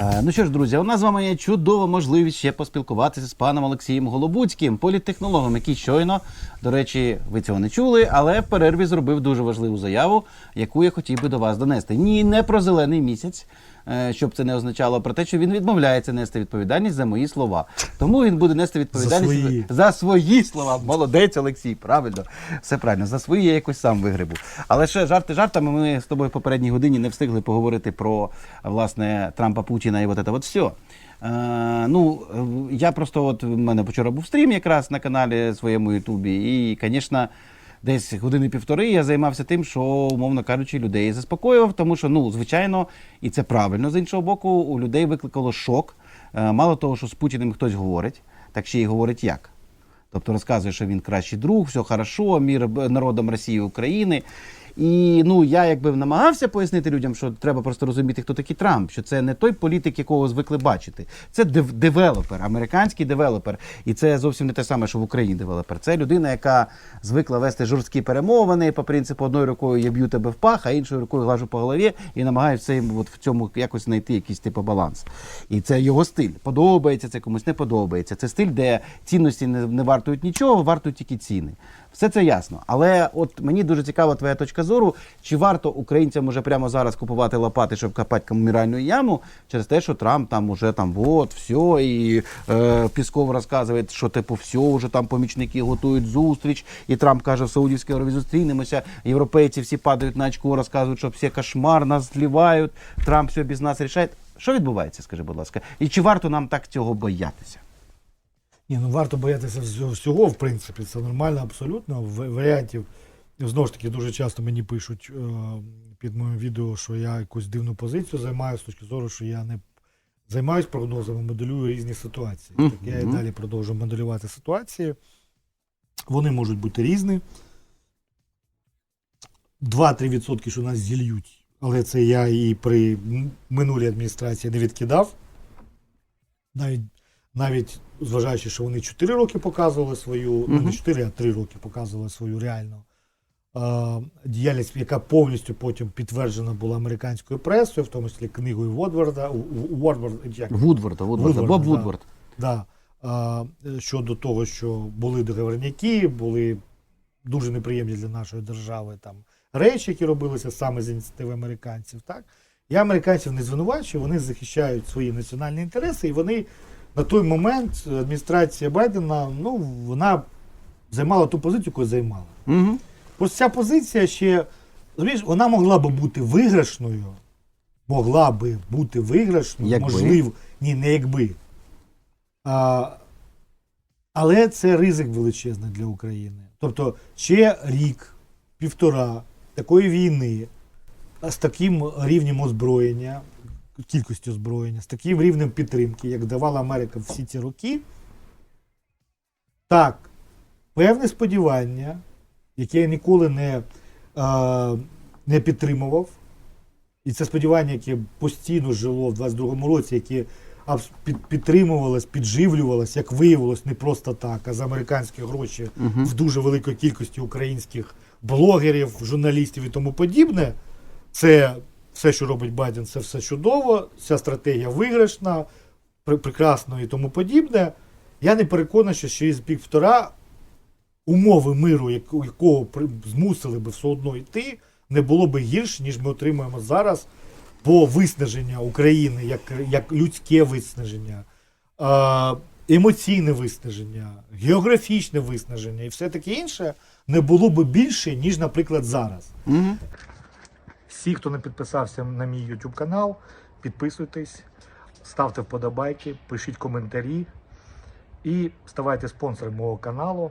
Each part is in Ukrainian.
Е, Ну що ж, друзі, у нас з вами є чудова можливість ще поспілкуватися з паном Олексієм Голобуцьким, політтехнологом, який щойно, до речі, ви цього не чули, але в перерві зробив дуже важливу заяву, яку я хотів би до вас донести. Ні, не про зелений місяць, щоб це не означало, про те, що він відмовляється нести відповідальність за мої слова. Тому він буде нести відповідальність свої. за свої слова. Молодець, Олексій, правильно. Все правильно. За свої я якось сам вигребу. Але ще жарти жартами. Ми з тобою в попередній годині не встигли поговорити про власне Трампа Путіна і от це от все. Е, ну, е, я просто от в мене вчора був стрім якраз на каналі своєму Ютубі, і, звісно, десь години півтори я займався тим, що, умовно кажучи, людей заспокоював, тому що, ну, звичайно, і це правильно з іншого боку, у людей викликало шок. Е, мало того, що з Путіним хтось говорить, так ще й говорить як. Тобто розказує, що він кращий друг, все хорошо, мір народом Росії України. І ну я якби намагався пояснити людям, що треба просто розуміти, хто такий Трамп, що це не той політик, якого звикли бачити. Це дев- девелопер, американський девелопер. І це зовсім не те саме, що в Україні девелопер. Це людина, яка звикла вести жорсткі перемовини по принципу одною рукою я б'ю тебе в пах, а іншою рукою глажу по голові і намагаюся от в цьому якось знайти якийсь типу баланс. І це його стиль. Подобається це комусь, не подобається. Це стиль, де цінності не, не вартують нічого, вартують тільки ціни. Все це ясно. Але от мені дуже цікава твоя точка зору, чи варто українцям уже прямо зараз купувати лопати, щоб копати камеральну яму, через те, що Трамп там уже там вот, все, і е, Пісков розказує, що типу все, вже там помічники готують зустріч, і Трамп каже, в Саудівській Аравії зустрінемося. Європейці всі падають на очко, розказують, що всі кошмар, нас зливають, Трамп все без нас рішає. Що відбувається, скажи, будь ласка, і чи варто нам так цього боятися? Ні, ну варто боятися всього, всього, в принципі, це нормально абсолютно. Варіантів, знову ж таки, дуже часто мені пишуть е, під моїм відео, що я якусь дивну позицію займаю з точки зору, що я не займаюсь прогнозами, моделюю різні ситуації. Так я і далі продовжую моделювати ситуації. Вони можуть бути різні. 2-3%, що нас зільють, але це я і при минулій адміністрації не відкидав. Навіть, навіть зважаючи, що вони 4 роки показували свою, ну не 4, а 3 роки показували свою реальну діяльність, яка повністю потім підтверджена була американською пресою, в тому числі книгою У- як Вудворда, Вудворда, Боб. Вудворд. Да. А, щодо того, що були договорняки, були дуже неприємні для нашої держави там речі, які робилися саме з ініціативи американців. Так? Я американців не звинувачую, вони захищають свої національні інтереси, і вони на той момент адміністрація Байдена, ну, вона займала ту позицію, яку займала. Угу. Ось ця позиція ще, розумієш, вона могла би бути виграшною, могла би бути виграшною, Якби. можливо, ні, не якби. А, але це ризик величезний для України. Тобто ще рік, півтора такої війни з таким рівнем озброєння, кількістю озброєння, з таким рівнем підтримки, як давала Америка всі ці роки. Так, певне сподівання, яке я ніколи не, е, не підтримував. І це сподівання, яке постійно жило в 22-му році, яке підтримувалось, підживлювалось, як виявилось, не просто так, а за американські гроші Мгм. в дуже великій кількості українських блогерів, журналістів і тому подібне. Це все, що робить Байден, це все чудово, ця стратегія виграшна, пр- прекрасно і тому подібне. Я не переконаний, що через півтора умови миру, якого змусили би все одно йти, не було би гірше, ніж ми отримуємо зараз по виснаження України, як, як людське виснаження, емоційне виснаження, географічне виснаження і все таке інше не було би більше, ніж, наприклад, зараз. Угу. Всі, хто не підписався на мій YouTube канал, підписуйтесь, ставте вподобайки, пишіть коментарі і ставайте спонсором мого каналу.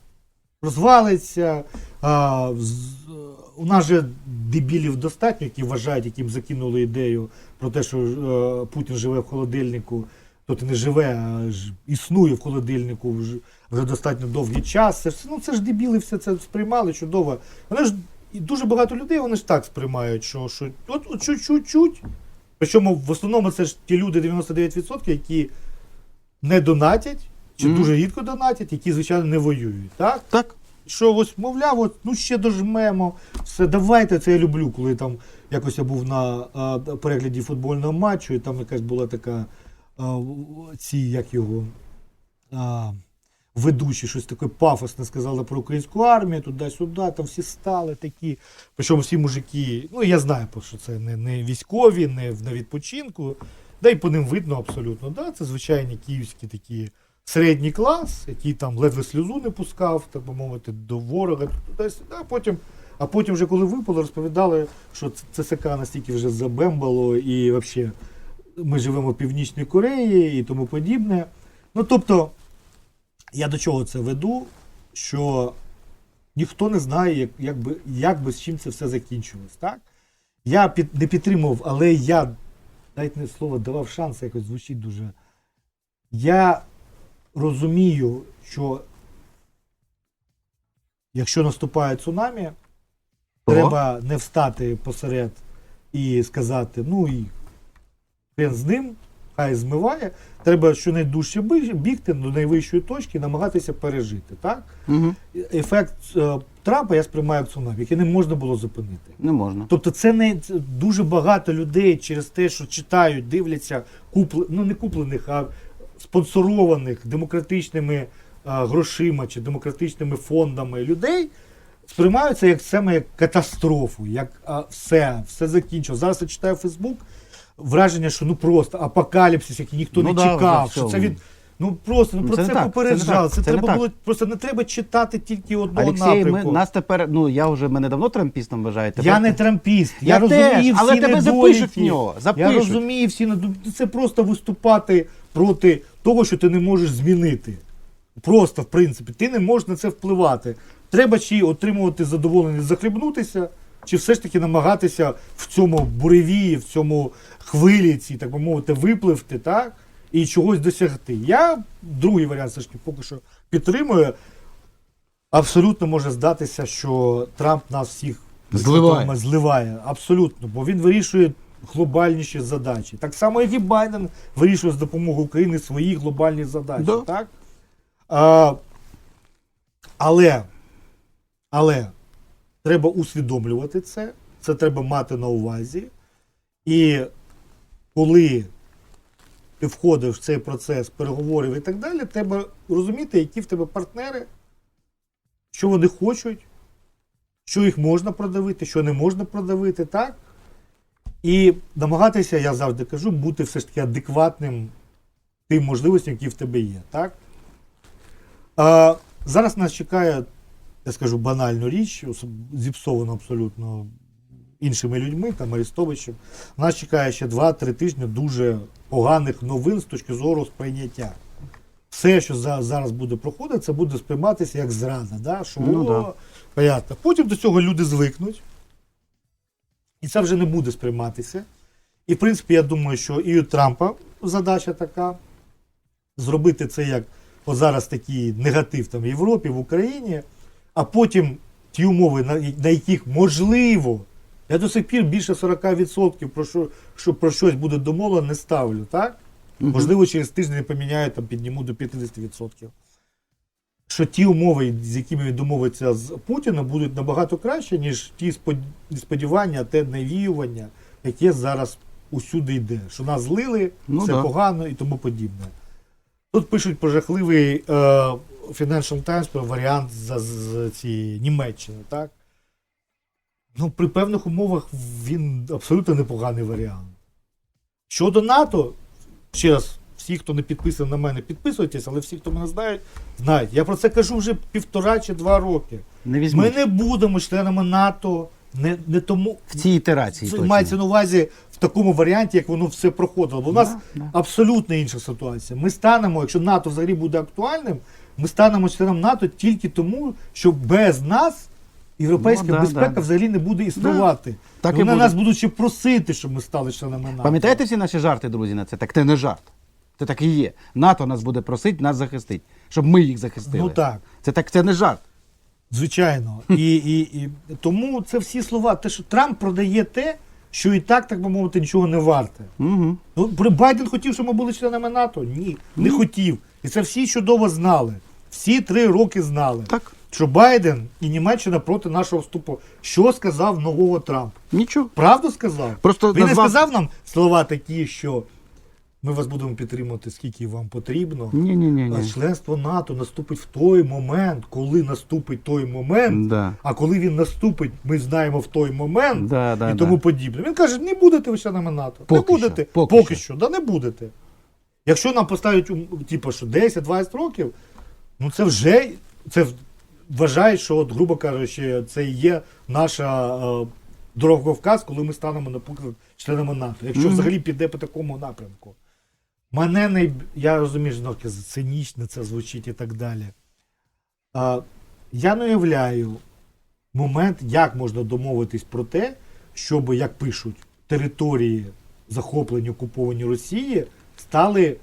Розвалиться. А, у нас же дебілів достатньо, які вважають, яким закинули ідею про те, що е, Путін живе в холодильнику. Тобто не живе, а ж існує в холодильнику вже, вже достатньо довгий час. Це, ж- ну, це ж дебіли все це сприймали чудово. Вони ж і дуже багато людей вони ж так сприймають, що, що от, от чуть-чуть. Причому в основному це ж ті люди 99%, які не донатять, чи Мгм. дуже рідко донатять, які, звичайно, не воюють. Так? Так. Що ось, мовляв, от, ну ще дожмемо. Все, давайте це я люблю, коли там якось я був на а, перегляді футбольного матчу, і там якась була така а, ці, як його. А, ведучі щось таке пафосне сказали про українську армію, туди-сюди, там всі стали такі. Причому всі мужики, ну я знаю, що це не, не військові, не на відпочинку. Да і по ним видно абсолютно. Да, це звичайні київські такі середній клас, який там ледве сльозу не пускав, так би мовити, до ворога. А потім, а потім вже коли випало, розповідали, що ЦСК настільки вже забембало і взагалі ми живемо в Північній Кореї і тому подібне. Ну тобто, я до чого це веду, що ніхто не знає, як, як, би, як би з чим це все закінчилось. Так? Я під, не підтримував, але я навіть не слово давав шанс, якось звучить дуже. Я розумію, що якщо наступає цунамі, То? треба не встати посеред і сказати, ну і хрен з ним, хай змиває. Треба щонайдужче бігти до найвищої точки і намагатися пережити. Так? Угу. Ефект е, Трампа я сприймаю цунамі, який не можна було зупинити. Не можна. Тобто це не це дуже багато людей через те, що читають, дивляться, купле, ну не куплених, а спонсорованих демократичними а, грошима чи демократичними фондами людей. Сприймаються як саме як катастрофу, як а, все, все закінчилось. Зараз я читаю Фейсбук, враження, що ну просто апокаліпсис, який ніхто Ну не да, чекав. вже що це від ну просто ну, Ну, про це це, так, це попереджали. так, Це, це треба так. було просто не треба читати тільки одного Олексій, напрямку. ми, нас тепер, ну я вже мене давно трампістом вважаю. Тепер Я не трампіст. Я, Я розумію всі але тебе запишуть в нього, Я розумію всі недоліки. Це просто виступати проти того, що ти не можеш змінити. Просто, в принципі, ти не можеш на це впливати. Треба чи отримувати задоволення, захлібнутися, чи все ж таки намагатися в цьому буревії, в цьому хвилі, цій, так би мовити, випливти, так? І чогось досягти. Я другий варіант все ж таки поки що підтримую. Абсолютно може здатися, що Трамп нас всіх Зливає. зливає. Абсолютно, бо він вирішує глобальніші задачі. Так само, як і Байден вирішує з допомогою України свої глобальні задачі. Да. Так? А, але, але треба усвідомлювати це, це треба мати на увазі. І коли ти входиш в цей процес переговорів і так далі, треба розуміти, які в тебе партнери, що вони хочуть, що їх можна продавити, що не можна продавити, так? І намагатися, я завжди кажу, бути все ж таки адекватним тим можливостям, які в тебе є. Так? А, зараз нас чекає, я скажу, банальну річ, зіпсовану абсолютно іншими людьми, там Арестовичем. Нас чекає ще 2-3 тижні дуже поганих новин з точки зору сприйняття. Все, що за, зараз буде проходити, це буде сприйматися як зрада. Да? Що, Ну, о, да. понятно. Потім до цього люди звикнуть. І це вже не буде сприйматися. І, в принципі, я думаю, що і у Трампа задача така зробити це як от зараз такий негатив там в Європі, в Україні, а потім ті умови, на, на яких можливо, я до сих пір більше 40% про що, що про щось буде домовлено, не ставлю, так? Можливо, через тиждень поміняю, там підніму до 50%. Що ті умови, з якими він домовиться з Путіним, будуть набагато краще, ніж ті сподівання, те навіювання, яке зараз усюди йде. Що нас злили, Ну все да. погано і тому подібне. Тут пишуть про жахливий е, Financial Times про варіант з, з цієї Німеччини, так? Ну, при певних умовах він абсолютно непоганий варіант. Щодо НАТО, ще раз, всі, хто не підписаний на мене, підписуйтесь, але всі, хто мене знають, знають. Я про це кажу вже півтора чи два роки. Не візьмуть. Ми не будемо членами НАТО, не, не тому. В цій ітерації. Це точно. мається на увазі в такому варіанті, як воно все проходило. Бо у нас Да, да. абсолютно інша ситуація. Ми станемо, якщо НАТО взагалі буде актуальним, ми станемо членом НАТО тільки тому, що без нас європейська Ну, да, безпека да. взагалі не буде існувати. Так і вони буде. нас будуть ще просити, щоб ми стали членами НАТО. Пам'ятаєте всі наші жарти, друзі, на це? Так це не жарт. Це так і є. НАТО нас буде просити, нас захистить, щоб ми їх захистили. Ну так. Це так, це не жарт. Звичайно. І, і, і тому це всі слова. Те, що Трамп продає те, що і так, так би мовити, нічого не варте. Угу. Ну, Байден хотів, щоб ми були членами НАТО? Ні, не хотів. І це всі чудово знали. Всі три роки знали, Так. що Байден і Німеччина проти нашого вступу. Що сказав нового Трамп? Нічого. Правду сказав? Просто Він не сказав нам слова такі, що ми вас будемо підтримувати, скільки вам потрібно. Ні, ні, ні, ні. членство НАТО наступить в той момент, коли наступить той момент. Да. А коли він наступить, ми знаємо в той момент Да, да, і да. тому подібне. Він каже: не будете ви членами НАТО. Поки не будете. що, поки поки що. що, да не будете. Якщо нам поставлять типу, що 10-20 років, ну це вже це вважає, що, от, грубо кажучи, це є наша е, дороговказ, коли ми станемо, наприклад, членами НАТО. Якщо Мгм. взагалі піде по такому напрямку. Мене не я розумію, що таке цинічно це звучить і так далі. А, я не уявляю момент, як можна домовитись про те, щоб, як пишуть, території, захоплені, окуповані Росії, стали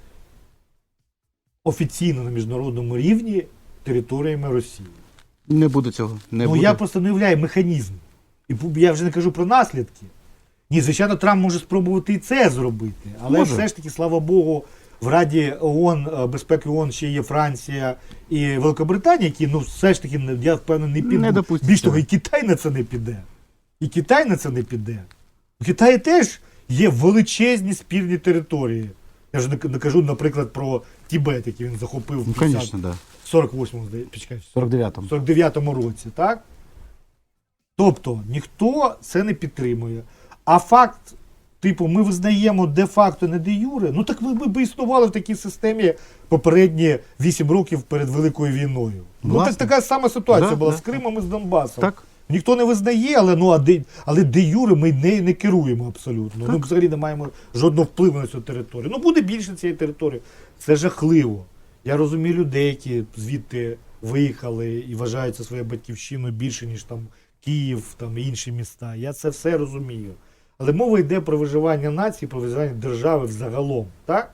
офіційно на міжнародному рівні територіями Росії. Не буде цього. Не ну буде. я просто не уявляю механізм. І я вже не кажу про наслідки. Ні, звичайно, Трамп може спробувати і це зробити. Але Може. все ж таки, слава Богу, в Раді ООН, е, безпеки ООН ще є Франція і Великобританія, які ну все ж таки я впевнений, не підуть. Не Більш того, і Китай на це не піде. І Китай на це не піде. У Китаї теж є величезні спірні території. Я ж не кажу, наприклад, про Тібет, який він захопив Ну, в 50 звісно, да. 48-му, здається, 49-му. 49-му році, так? Тобто ніхто це не підтримує. А факт, типу, ми визнаємо де-факто, не де юре, ну так ви б існували в такій системі попередні 8 років перед Великою війною. Ну Власне. так така сама ситуація Да, була да, з Кримом і з Донбасом. Так. Ніхто не визнає, але ну а де, але де юре ми не, не керуємо абсолютно. Ми взагалі не маємо жодного впливу на цю територію. Ну буде більше цієї території. Це жахливо. Я розумію людей, які звідти виїхали і вважають це своєю батьківщиною більше, ніж там Київ, там інші міста. Я це все розумію. Але мова йде про виживання нації, про виживання держави взагалом. Так?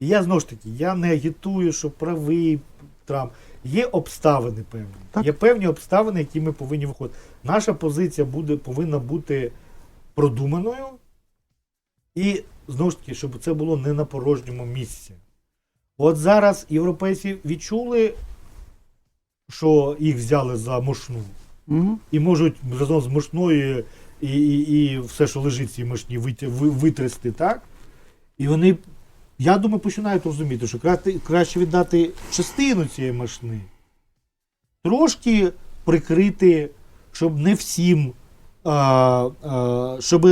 І я знову ж таки, я не агітую, що правий Трамп. Є обставини певні. Так. Є певні обставини, які ми повинні виходити. Наша позиція буде, повинна бути продуманою. І знову ж таки, щоб це було не на порожньому місці. От зараз європейці відчули, що їх взяли за мошну, Угу. і можуть разом з мошною і, і, і все, що лежить в цій мошні, витрясти, так? І вони, я думаю, починають розуміти, що краще, віддати частину цієї мошни, трошки прикрити, щоб не всім, а, а, щоб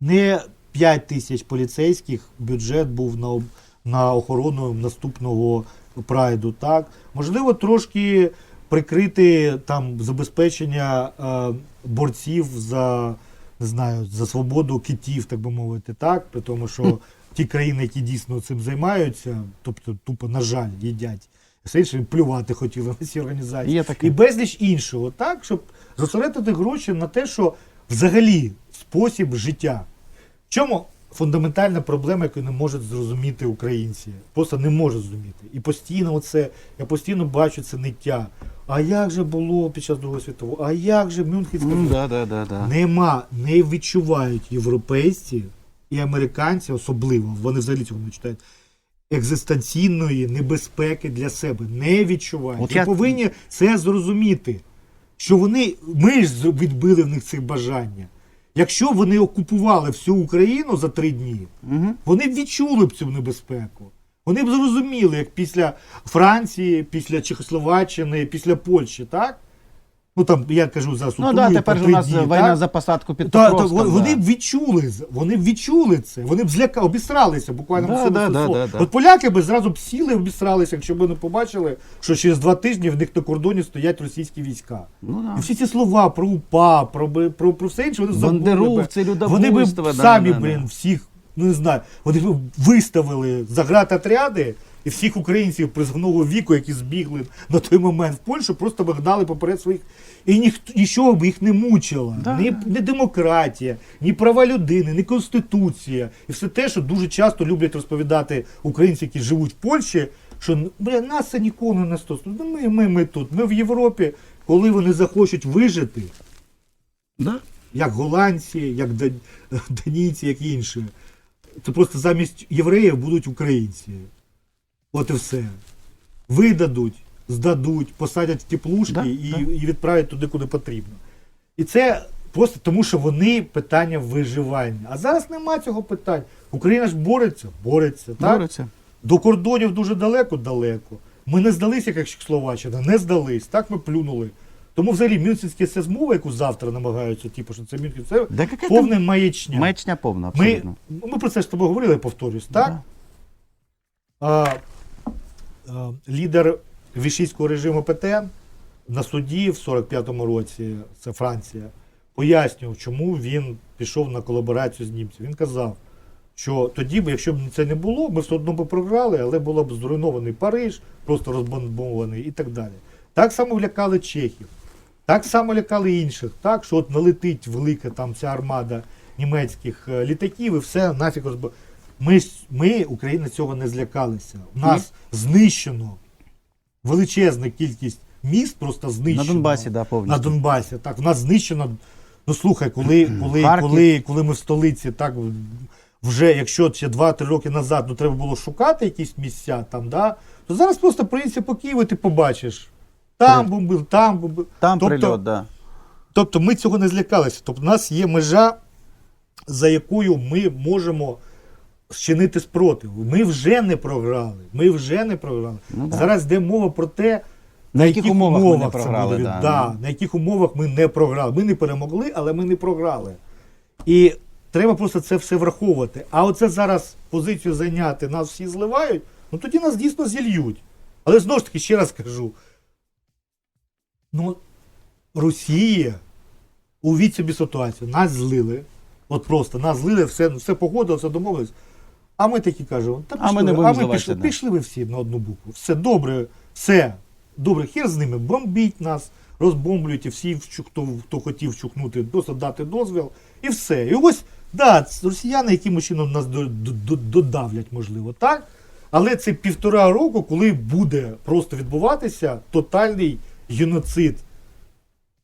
не 5 тисяч поліцейських бюджет був на, на охорону наступного прайду. Так? Можливо, трошки прикрити там забезпечення е, борців за, не знаю, за свободу китів, так би мовити, так? При тому, що ті країни, які дійсно цим займаються, тобто тупо, на жаль, їдять. Все інше плювати хотіли на ці організації. І безліч іншого, так, щоб зосередити гроші на те, що взагалі спосіб життя. В чому фундаментальна проблема, яку не можуть зрозуміти українці? Просто не можуть зрозуміти. І постійно оце, я постійно бачу це ниття. А як же було під час Другої світової? А як же Мюнхенська? Ну, да, да, да, да. Нема, не відчувають європейці і американці особливо, вони взагалі цього не читають. Екзистенційної небезпеки для себе не відчувають. От І я- повинні це зрозуміти, що вони, ми ж відбили в них це бажання. Якщо вони окупували всю Україну за три дні, Угу. вони б відчули б цю небезпеку. Вони б зрозуміли, як після Франції, після Чехословаччини, після Польщі, так? Ну там я кажу за Ну да, тепер ж у нас війна за посадку під Та, та, Покровськом, вони да. б відчули, вони б відчули це, вони б зляка, обістралися буквально Да, да, да, да, да. От поляки би зразу б сіли, обістралися, якщо б вони побачили, що через два тижні в них на кордоні стоять російські війська. Ну, да. І всі ці слова про УПА, про, про, про все інше, вони забули Вони б да, самі, да, блін, да. всіх ну не знаю, вони б виставили заградотряди і всіх українців призовного віку, які збігли на той момент в Польщу, просто б гнали поперед своїх. І ніхто нічого б їх не мучило. Да. Ні, ні демократія, ні права людини, ні конституція. І все те, що дуже часто люблять розповідати українці, які живуть в Польщі, що бля, нас це ніколи не стосується. Ну, Ми, ми, ми тут, ми в Європі, коли вони захочуть вижити, Да? як голландці, як дан- данійці, як інші. То просто замість євреїв будуть українці. От і все. Видадуть, здадуть, посадять в теплушки Да, і, да. і відправлять туди, куди потрібно. І це просто тому, що вони питання виживання. А зараз нема цього питання. Україна ж бореться, бореться. Так? Бореться. До кордонів дуже далеко-далеко. Ми не здалися, як Словаччина, не здались. Так ми плюнули. Тому взагалі Мюнхенська ця змова, яку завтра намагаються, типу, що це Мюнхен, це Да повне маячня. Маячня повна, Ми, абсолютно. ми про це з тобою говорили, я повторюсь, так? Да. А, лідер вішистського режиму ПТН на суді в 45-му році, це Франція, пояснював, чому він пішов на колаборацію з німцями. Він казав, що тоді б, якщо б це не було, ми все одно б програли, але було б зруйнований Париж, просто розбомбований і так далі. Так само лякали чехів, так само лякали інших, так, що от налетить велика там ця армада німецьких е, літаків і все нафіг розб... Ми, ми, Україна, цього не злякалися. У нас знищено величезна кількість міст, просто знищено. На Донбасі, да, повністю. На Донбасі, так. В нас знищено. Ну слухай, коли, коли, Харків. коли, коли ми в столиці, так вже якщо ще 2-3 роки назад ну, треба було шукати якісь місця там, да, то зараз просто проїдься по Києву, ти побачиш. Там бомбив, там бомбив. Там тобто, прильот, да. Тобто ми цього не злякалися. Тобто, у нас є межа, за якою ми можемо зчинити спротив. Ми вже не програли. Ми вже не програли. Ну, да. Зараз йде мова про те, На яких умовах ми не це програли, буде, да. да, на яких умовах ми не програли. Ми не перемогли, але ми не програли. І треба просто це все враховувати. А оце зараз позицію зайняти, нас всі зливають, ну тоді нас дійсно зільють. Але знову ж таки, ще раз кажу: ну, Росія, увіть собі ситуацію, нас злили. От просто нас злили, все, все погодило, все домовились. А ми такі кажемо, та А пішли, ми не ви, а ми пішли, пішли ви всі на одну букву. Все добре, все. Добре, хер з ними, бомбіть нас, розбомблюйте всі, хто, хто хотів вчухнути, просто дати дозвіл, і все. І ось, да, росіяни якимось чином нас до- до- до- додавлять, можливо, так? Але це півтора року, коли буде просто відбуватися тотальний геноцид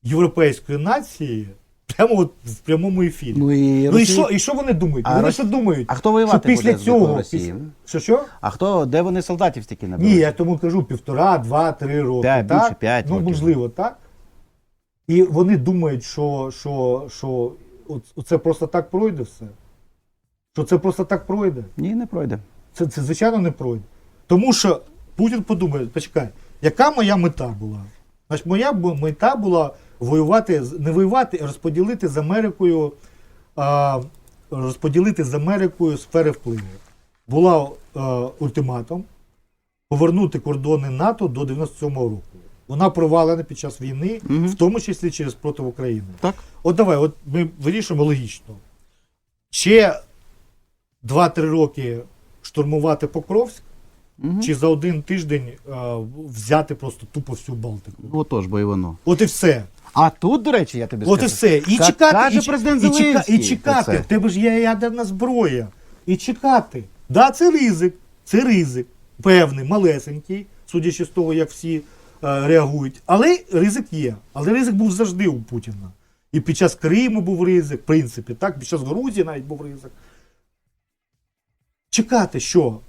європейської нації, прямо от в прямому ефірі. Ну і, Ну і Росія- що, і що вони думають? А вони Рос- що думають? А хто воювати що після буде з цього. Росією? після- Що що? А хто, де вони солдатів стільки наберуть? Ні, я тому кажу півтора, два, три роки. П'ять, так? більше, п'ять Ну, років. можливо, так. І вони думають, що, що, що от- це просто так пройде все. Що це просто так пройде. Ні, не пройде. Це, це звичайно не пройде. Тому що Путін подумає, почекай, яка моя мета була? Значить, моя бу- мета була воювати, не воювати, а розподілити з Америкою, а, розподілити з Америкою сфери впливу. Була а, ультиматум повернути кордони НАТО до 97-го року. Вона провалена під час війни, Мгм. в тому числі через проти України. Так. От давай, от ми вирішуємо логічно. Ще 2-3 роки штурмувати Покровськ, Угу. чи за один тиждень е, взяти просто тупо всю Балтику. Отож, бо і воно. От і все. А тут, до речі, я тобі От і все. І Ка- чекати, каже і, президент і, чека- Зеленський і чекати. про. В тебе ж є ядерна зброя. І чекати. Да, це ризик. Це ризик. Певний, малесенький, судячи з того, як всі е, реагують. Але ризик є. Але ризик був завжди у Путіна. І під час Криму був ризик, в принципі, так, під час Грузії навіть був ризик. Чекати, що?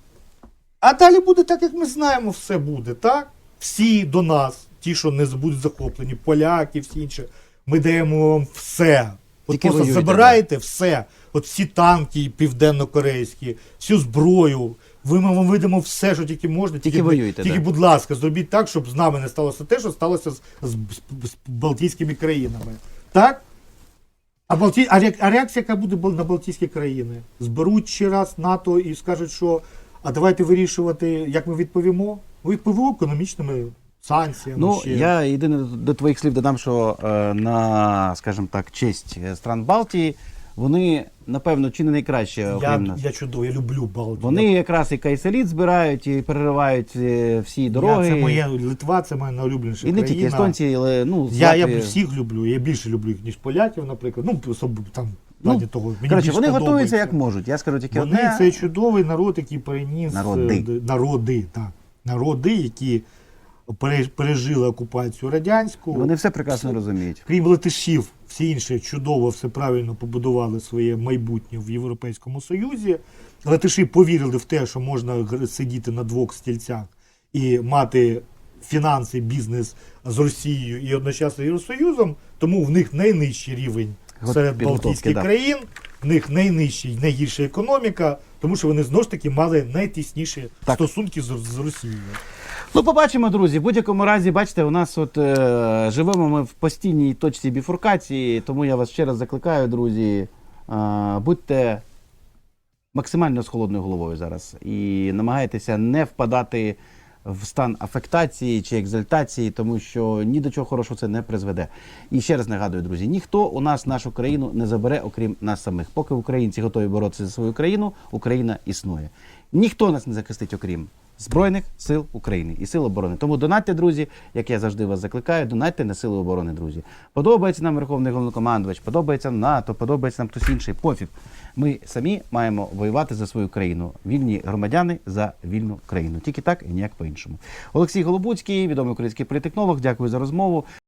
А далі буде так, як ми знаємо, все буде, так? Всі до нас, ті, що не будуть захоплені, поляки, всі інші, ми даємо вам все. От Тільки просто забираєте все. От всі танки південно-корейські, всю зброю. Ви ми вам видамо все, що тільки можна. Тільки воюйте, Тільки, да. будь ласка, зробіть так, щоб з нами не сталося те, що сталося з, з, з, з Балтійськими країнами. Так? А, Балті... а, ре- а реакція, яка буде бал- на Балтійські країни? Зберуть ще раз НАТО і скажуть, що а давайте вирішувати, як ми відповімо. Ми відповімо економічними санкціями. Ну, ще. я єдине до твоїх слів додам, що е, на, скажімо так, честь е, стран Балтії вони, напевно, чи не найкраще, Я, нас. я чудово, я люблю Балтію. Вони якраз і кайселіт збирають, і переривають е, всі дороги. Я, це моя Литва, це моя найулюбленіша І не тільки естонці, але ну, Я, я всіх люблю, я більше люблю їх, ніж поляків, наприклад. Ну, особливо там, Ну, того, мені Коротше, вони готуються як можуть. Я скажу тільки Вони одне. це чудовий народ, який переніс Народи. е, народи, так. народи, які пережили окупацію радянську. Вони все прекрасно розуміють. Крім латишів, всі інші чудово все правильно побудували своє майбутнє в Європейському Союзі. Латиші повірили в те, що можна сидіти на двох стільцях і мати фінанси, бізнес з Росією і одночасно Євросоюзом, тому в них найнижчий рівень От серед Балтійських да. країн, в них найнижчий, найгірша економіка, тому що вони знову ж таки мали найтісніші Так. стосунки з, з Росією. Ну, побачимо, друзі. В будь-якому разі, бачите, у нас от е, живемо ми в постійній точці біфуркації, тому я вас ще раз закликаю, друзі. Е, будьте максимально з холодною головою зараз і намагайтеся не впадати в стан афектації чи екзальтації, тому що ні до чого хорошого це не призведе. І ще раз нагадую, друзі, ніхто у нас нашу країну не забере, окрім нас самих. Поки українці готові боротися за свою країну, Україна існує. Ніхто нас не захистить, окрім Збройних сил України і сил оборони. Тому донатьте, друзі, як я завжди вас закликаю, донатьте на сили оборони, друзі. Подобається нам Верховний Головнокомандувач, подобається НАТО, подобається нам хтось інший. Пофіг. Ми самі маємо воювати за свою країну. Вільні громадяни за вільну країну. Тільки так і ніяк по-іншому. Олексій Голобуцький, відомий український політехнолог. Дякую за розмову.